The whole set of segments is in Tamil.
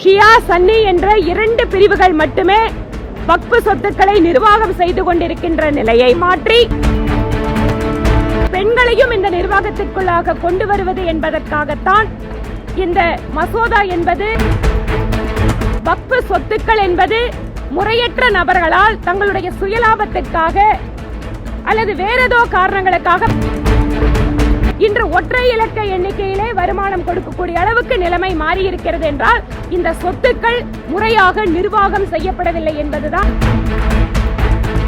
ஷியா சன்னி என்ற இரண்டு பிரிவுகள் மட்டுமே வக்பு சொத்துக்களை நிர்வாகம் செய்து கொண்டிருக்கின்ற நிலையை மாற்றி பெண்களையும் இந்த நிர்வாகத்திற்குள்ளாக கொண்டு வருவது என்பதற்காகத்தான் இந்த மசோதா என்பது வக்பு சொத்துக்கள் என்பது முறையற்ற நபர்களால் தங்களுடைய சுயலாபத்திற்காக அல்லது வேறேதோ காரணங்களுக்காக இன்று ஒற்றை இலக்க எண்ணிக்கையிலே வருமானம் கொடுக்கக்கூடிய அளவுக்கு நிலைமை மாறியிருக்கிறது என்றால் இந்த சொத்துக்கள் முறையாக நிர்வாகம் செய்யப்படவில்லை என்பதுதான்.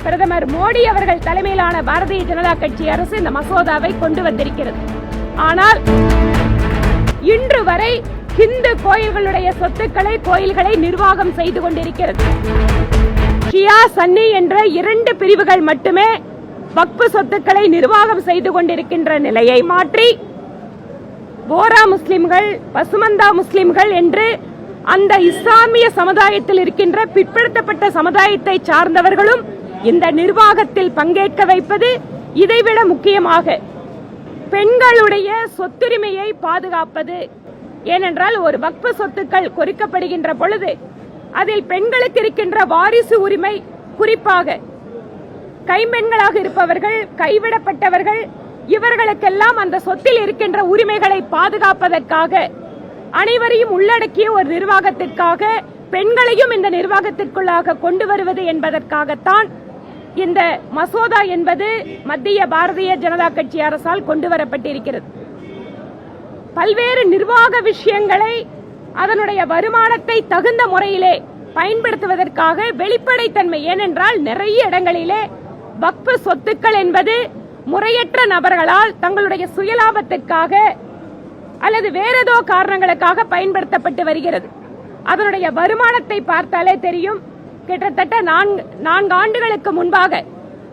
பிரதமர் மோடி அவர்கள் தலைமையிலான பாரதிய ஜனதா கட்சி அரசு இந்த மசோதாவை கொண்டு வந்திருக்கிறது. ஆனால் இன்று வரை இந்து கோயில்களுடைய சொத்துக்களை கோயில்களை நிர்வாகம் செய்து கொண்டிருக்கிறது. ஷியா சன்னி என்ற இரண்டு பிரிவுகள் மட்டுமே வக்பு சொத்துக்களை நிர்வாகம் செய்து கொண்டிருக்கின்ற நிலையை மாற்றி போரா முஸ்லிம்கள் பசுமந்தா முஸ்லிம்கள் என்று அந்த இஸ்லாமிய சமுதாயத்தில் இருக்கின்ற பிற்படுத்தப்பட்ட சமுதாயத்தை சார்ந்தவர்களும் இந்த நிர்வாகத்தில் பங்கேற்க வைப்பது இதைவிட முக்கியமாக பெண்களுடைய சொத்துரிமையை பாதுகாப்பது. ஏனென்றால் ஒரு வக்பு சொத்துக்கள் குறிக்கப்படுகின்ற பொழுது அதில் பெண்களுக்கு இருக்கின்ற வாரிசு உரிமை குறிப்பாக கைம்பெண்களாக இருப்பவர்கள் கைவிடப்பட்டவர்கள் இவர்களுக்கெல்லாம் அந்த சொத்தில் இருக்கின்ற உரிமைகளை பாதுகாப்பதற்காக அனைவரையும் உள்ளடக்கிய ஒரு நிர்வாகத்திற்காக பெண்களையும் இந்த நிர்வாகத்திற்குள்ளாக கொண்டு வருவது என்பதற்காகத்தான் இந்த மசோதா என்பது மத்திய பாரதிய ஜனதா கட்சி அரசால் கொண்டு வரப்பட்டிருக்கிறது. பல்வேறு நிர்வாக விஷயங்களை அதனுடைய வருமானத்தை தகுந்த முறையிலே பயன்படுத்துவதற்காக வெளிப்படைத்தன்மை ஏனென்றால் நிறைய இடங்களிலே வக்பு சொத்துக்கள் என்பது முறையற்ற நபர்களால் தங்களுடைய சுயலாபத்திற்காக அல்லது வேறேதோ காரணங்களுக்காக பயன்படுத்தப்பட்டு வருகிறது. அதனுடைய வருமானத்தை பார்த்தாலே தெரியும். கிட்டத்தட்ட நான்கு நான்கு ஆண்டுகளுக்கு முன்பாக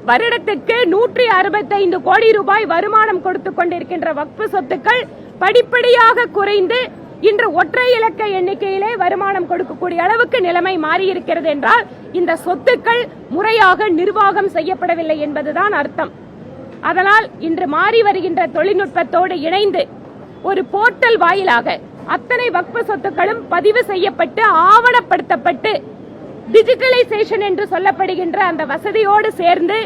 வருடத்துக்கு நூற்றி அறுபத்தைந்து கோடி ரூபாய் வருமானம் கொடுத்து கொண்டிருக்கின்ற வக்பு சொத்துக்கள் படிப்படியாக குறைந்து இன்று ஒற்றை இலக்க எண்ணிக்கையிலே வருமானம் கொடுக்கக்கூடிய அளவுக்கு நிலைமை மாறியிருக்கிறது என்றால் இந்த சொத்துக்கள் முறையாக நிர்வாகம் செய்யப்படவில்லை என்பதுதான் அர்த்தம். அதனால் இன்று மாறி வருகின்ற தொழில்நுட்பத்தோடு இணைந்து ஒரு போர்ட்டல் வாயிலாக அத்தனை வக்ப சொத்துக்களும் பதிவு செய்யப்பட்டு ஆவணப்படுத்தப்பட்டு டிஜிட்டலைசேஷன் என்று சொல்லப்படுகின்ற அந்த வசதியோடு சேர்ந்து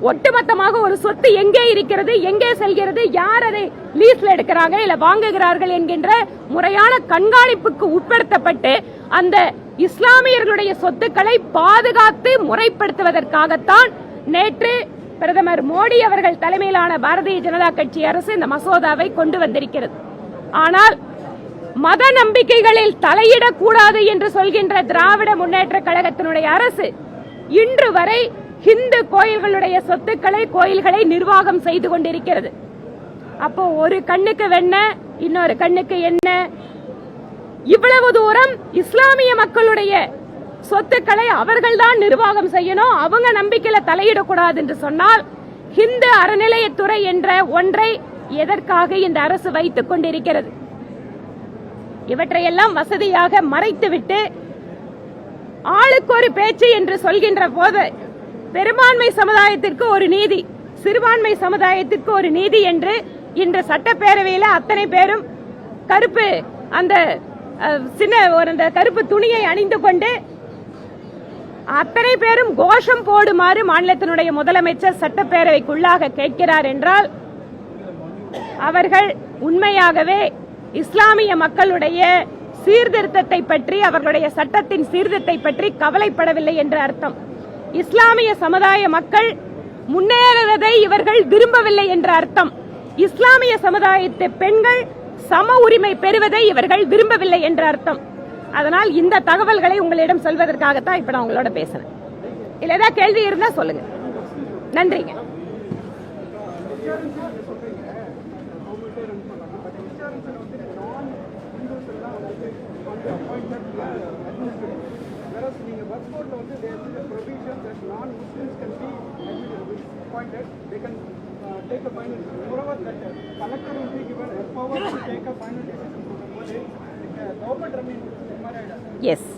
ஒட்டுமொத்தமாக ஒரு சொத்து எங்கே இருக்கிறது எங்கே செல்கிறது யார் அதை லீஸ்ல எடுக்கிறாங்க இல்ல வாங்குகிறார்கள் என்கின்ற முறையான கண்காணிப்புக்கு உட்படுத்தப்பட்டு அந்த இஸ்லாமியர்களுடைய சொத்துக்களை பாதுகாத்து முறைப்படுத்துவதற்காகத்தான் நேற்று பிரதமர் மோடி அவர்கள் தலைமையிலான பாரதிய ஜனதா கட்சி அரசு இந்த மசோதாவை கொண்டு வந்திருக்கிறது. ஆனால் மத நம்பிக்கைகளில் தலையிடக்கூடாது என்று சொல்கின்ற திராவிட முன்னேற்ற கழகத்தினுடைய அரசு இன்று வரை ஹிந்து கோயில்களுடைய சொத்துக்களை கோயில்களை நிர்வாகம் செய்து கொண்டிருக்கிறது. அப்போ ஒரு கண்ணுக்கு வெண்ண இன்னொரு கண்ணுக்கு என்ன இவ்வளவு தூரம் இஸ்லாமிய மக்களுடைய சொத்துக்களை அவர்கள்தான் நிர்வாகம் செய்யணும். அவங்க நம்பிக்கையில தலையிடக்கூடாது என்று சொன்னால் ஹிந்து அறநிலையத்துறை என்ற ஒன்றை எதற்காக இந்த அரசு வைத்துக் கொண்டிருக்கிறது? இவற்றையெல்லாம் வசதியாக மறைத்துவிட்டு ஆளுக்கு ஒரு பேச்சு என்று சொல்கின்ற போது பெரும்பான்மை சமுதாயத்திற்கு ஒரு நீதி சிறுபான்மை சமுதாயத்திற்கு ஒரு நீதி என்று இன்று சட்டப்பேரவையில் அத்தனை பேரும் கருப்பு அந்த சின்ன ஒரு அந்த கருப்பு துணியை அணிந்து கொண்டு அத்தனை பேரும் கோஷம் போடுமாறு மாநிலத்தினுடைய முதலமைச்சர் சட்டப்பேரவைக்குள்ளாக கேட்கிறார் என்றால் அவர்கள் உண்மையாகவே இஸ்லாமிய மக்களுடைய சீர்திருத்தத்தை பற்றி அவர்களுடைய சட்டத்தின் சீர்திருத்தத்தை பற்றி கவலைப்படவில்லை என்று அர்த்தம். இஸ்லாமிய சமுதாய மக்கள் முன்னேறுவதை இவர்கள் விரும்பவில்லை என்ற அர்த்தம். இஸ்லாமிய சமுதாயத்தை பெண்கள் சம உரிமை பெறுவதை இவர்கள் விரும்பவில்லை என்ற அர்த்தம். அதனால் இந்த தகவல்களை உங்களிடம் சொல்வதற்காகத்தான் இப்ப நான் உங்களோட பேசுறேன். இல்ல ஏதாவது கேள்வி இருந்தா சொல்லுங்க. நன்றிங்க. Whereas நீங்க work board ல வந்து there is a provision that non-Muslims can be admitted, appointed, they can uh, take a final, decision. moreover that uh, collector will be given a power to take a final decision for the body. Uh, government remain summarize. Yes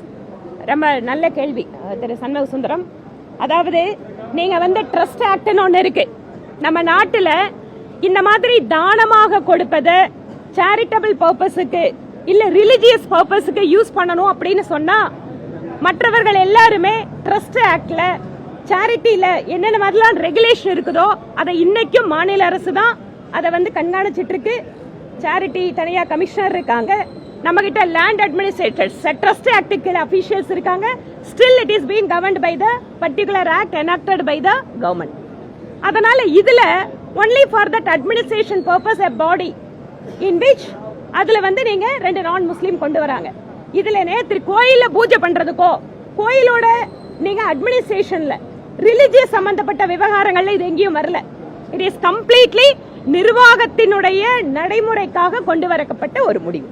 ரொம்ப நல்ல கேள்வி திரு சண்முக சுந்தரம் அதாவது நீங்க வந்து ட்ரஸ்ட் ஆக்ட்னு ஒன்று இருக்கு நம்ம நாட்டில் இந்த மாதிரி தானமாக கொடுப்பதை சேரிட்டபிள் பர்பஸுக்கு இல்லை ரிலிஜியஸ் பர்பஸுக்கு யூஸ் பண்ணணும் அப்படின்னு சொன்னா மற்றவர்கள் எல்லாருமே ட்ரஸ்ட் ஆக்ட்ல சேரிட்டியில் என்னென்ன மாதிரிலாம் ரெகுலேஷன் இருக்குதோ அதை இன்னைக்கும் மாநில அரசு தான் அதை வந்து கண்காணிச்சிட்டு இருக்கு சேரிட்டி தனியா கமிஷனர் இருக்காங்க. நம்ம கிட்ட லேண்ட் அட்மினிஸ்ட்ரேட்டர்ஸ் ட்ரஸ்ட் ஆக்ட் கீழ அபிஷியல்ஸ் இருக்காங்க. Still it is being governed by the particular act enacted by the government அதனால இதுல only for that administration purpose a body in which அதுல வந்து நீங்க ரெண்டு நான் முஸ்லீம் கொண்டு வராங்க. இதுல நேற்று கோயில பூஜை பண்றதுக்கோ கோயிலோட நீங்க அட்மினிஸ்ட்ரேஷன்ல ரிலிஜியஸ் சம்பந்தப்பட்ட விவகாரங்கள்ல இது எங்கேயும் வரல. இட் இஸ் கம்ப்ளீட்லி நிர்வாகத்தினுடைய நடைமுறைக்காக கொண்டு வரப்பட்ட ஒரு முடிவு.